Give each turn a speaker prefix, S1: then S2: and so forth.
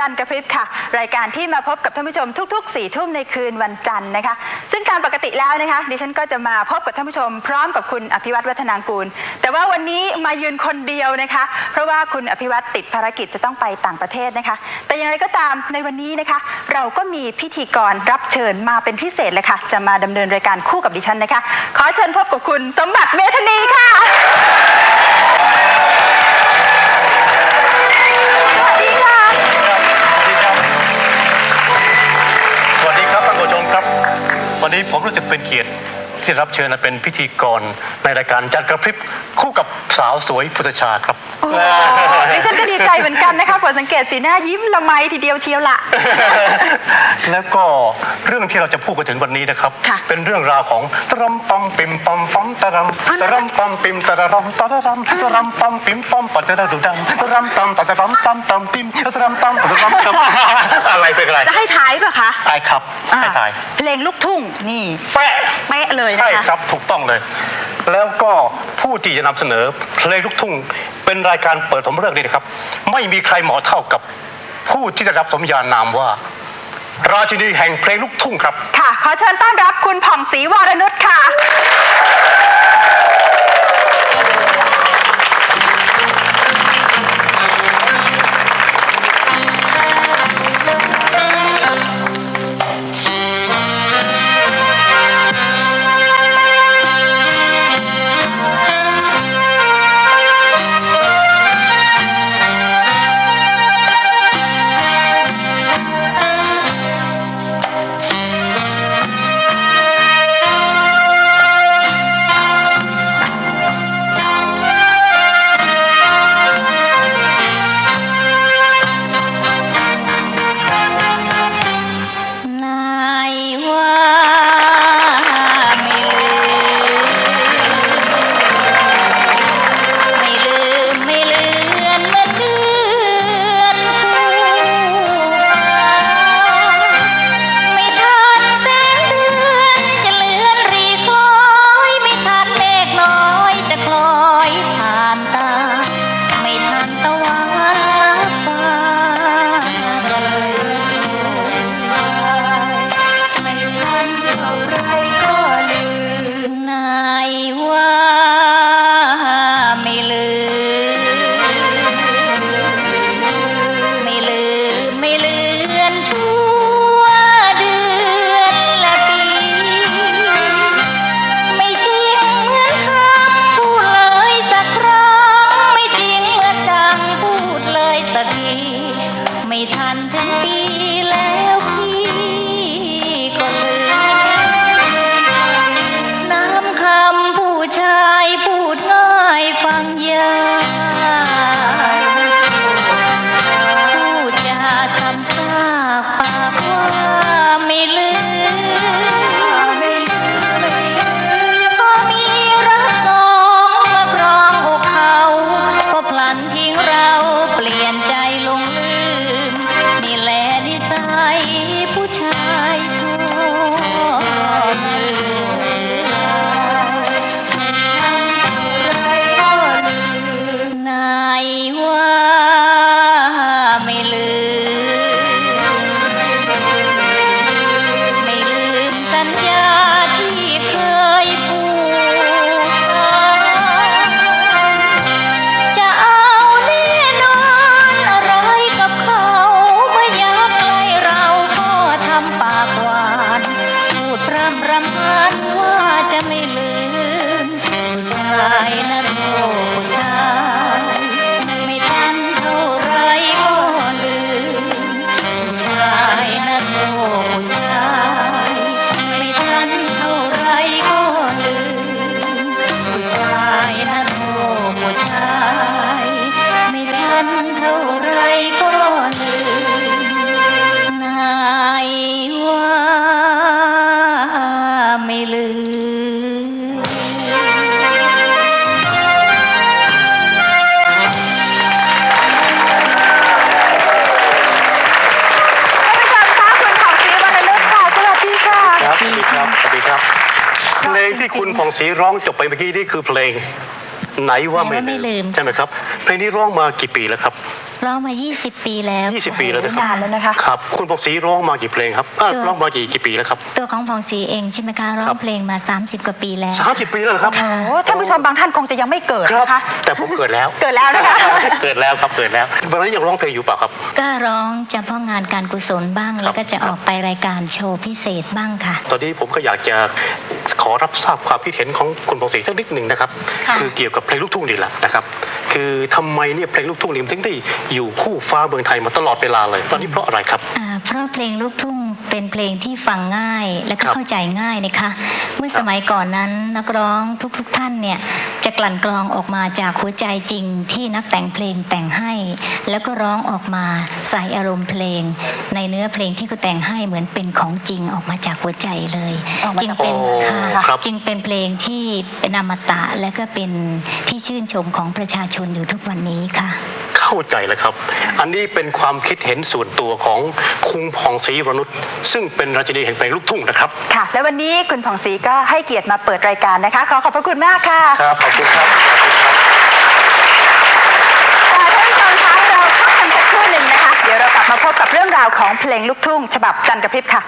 S1: จันทร์กระพริบค่ะ รายการที่มาพบกับท่านผู้ชมทุกๆ4ี่ทุ่มในคืนวันจันทร์นะคะ ซึ่งตามปกติแล้วนะคะ ดิฉันก็จะมาพบกับท่านผู้ชม พร้อมกับคุณอภิวัตวัฒนางกูล แต่ว่าวันนี้มายืนคนเดียวนะคะ เพราะว่าคุณอภิวัตติดภารกิจจะต้องไปต่างประเทศนะคะ แต่อย่างไรก็ตามในวันนี้นะคะ เราก็มีพิธีกรรับเชิญมาเป็นพิเศษเลยค่ะ จะมาดำเนินรายการคู่กับดิฉันนะคะ ขอเชิญพบกับคุณสมบัติเมธนีค่ะ
S2: นนี้ผมรู้สึกเป็นเกียรติที่รับเชิญมาเป็นพิธีกรในรายการจัดกระพริบคู่กับสาวสวยพุทธชาครับ
S1: โอ้โหดิฉันก็ดีใจเหมือนกันนะคะผลสังเกตสีหน้ายิ้มละไมทีเดียวเชียวละ
S2: แล้วก็เรื่องที่เราจะพูดกันถึงวันนี้นะครับ
S1: ค่ะ
S2: เป็นเรื่องราวของตะรำปัม ปิมปัมปัมตะรำตะรำปัมปิมตะรำตะรำตะรำปัมปิมปัมปัตะระดุดังตะรำตัมตะรำตัมตัมติมตะรำตัมตะรำตัมอะไรเป็นอะไร
S1: จะให้ท้ายป่ะคะ
S2: ตายครับให้ตาย
S1: เพลงลูกทุ่งนี่
S2: แปะ
S1: เป๊ะเลยนะ
S2: ใช่
S1: คะ
S2: ครับถูกต้องเลย แล้วก็ผู้ที่จะนำเสนอเพลงลูกทุ่งเป็นรายการเปิดผมเรื่องนี้นะครับ ไม่มีใครเหมาะเท่ากับผู้ที่ได้รับสมญานามว่า ราชินีแห่งเพลงลูกทุ่งครับ
S1: ค่ะ ขอเชิญต้อนรับคุณผ่องศรีวรนุชค่ะ
S2: ครับสวัสดีครับสวัสดีครับ เพลงที่คุณผ่องศรีร้องจบไปเมื่อกี้นี่คือเพลงไหนว่าไม่
S3: ไหนว่าไม่ลื
S2: ลื
S3: ม
S2: มใช่ไหมครับ เพลงนี้ร้องมากี่ปีแล้วครับ
S1: ร้องมา 20 ปีแล้ว
S2: 20 ปีแล้วนะครั
S3: นานแล้วนะคะ
S2: ครับคุณปกศรีร้องมากี่เพลงครับอะ
S1: เออ
S2: ร้องมากี่กี่ปีแล้วครับ
S1: ตัวของพองศรีเองใช่ไหมคะร้อ
S2: ครั
S1: ง
S2: บ
S1: เพลงมา 30 กว่าปีแล้ว
S2: สามสิบปีแล้วเหรอครับ
S3: โอ้ท่านผู้ชมบางท่านคงจะยังไม่เกิด
S2: ครับ
S3: นะคะ
S2: แต่ผมเกิดแล้ว
S3: เกิดแล้วนะคะ
S2: เกิดแล้วครับเกิดแล้ววันนั้นยังร้องเพลงอยู่เปล่าครับ
S1: ก็ร้องเฉพาะงานการกุศลบ้าง แล้วก็จะออกไปรายการโชว์พิเศษบ้างค่ะ
S2: ตอนนี้ผมก็อยากจะขอรับทราบความคิดเห็นของคุณปองศรีสักนิดหนึ่งนะครับ
S3: ค่ะ
S2: คือเกี่ยวกับเพลงลูกทุ่งนี่แหละนะครับ คือทำไมเนี่ยเพลงลูกทุ่งนี่มันถึงได้อยู่คู่ฟ้าเมืองไทยมาตลอดเวลาเลย ตอนนี้เพราะอะไรครับ
S1: อ่าเพราะเพลงลูกทุ่งเป็นเพลงที่ฟังง่ายและก็
S2: ครับ
S1: เข้าใจง่ายนะคะ เมื่อสมัยก่อนนั้นนักร้องทุกๆท่านเนี่ยจะกลั่นกรองออกมาจากหัวใจจริงที่นักแต่งเพลงแต่งให้ แล้วก็ร้องออกมาใส่อารมณ์เพลง ในเนื้อเพลงที่เขาแต่งให้เหมือนเป็นของจริงออกมาจากหัวใจเลย
S3: ออกมา
S1: จึง
S3: จาก
S1: เป็น
S2: โอ้
S1: ค่ะ
S2: ครับ
S1: จึงเป็นเพลงที่เป็นอมตะและก็เป็นที่ชื่นชมของประชาชนอยู่ทุกวันนี้ค่ะ
S2: เข้าใจแล้วครับ อันนี้เป็นความคิดเห็นส่วนตัวของคุงผ่องศรีวรนุชซึ่งเป็นราชินีแห่งเพลงลูกทุ่งนะครับ
S3: ค่ะ และวันนี้คุณผ่องศรีก็ให้เกียรติมาเปิดรายการนะคะ ขอขอบพระคุณมากค่ะ
S2: ครับขอบคุณครับขอบคุณครับ
S3: ค่ะท่านผู้ชมคะเราพักกันสักครู่หนึ่งนะคะ เดี๋ยวเรากลับมาพบกับเรื่องราวของเพลงลูกทุ่ง ฉบับจันทร์กระพริบค่ะ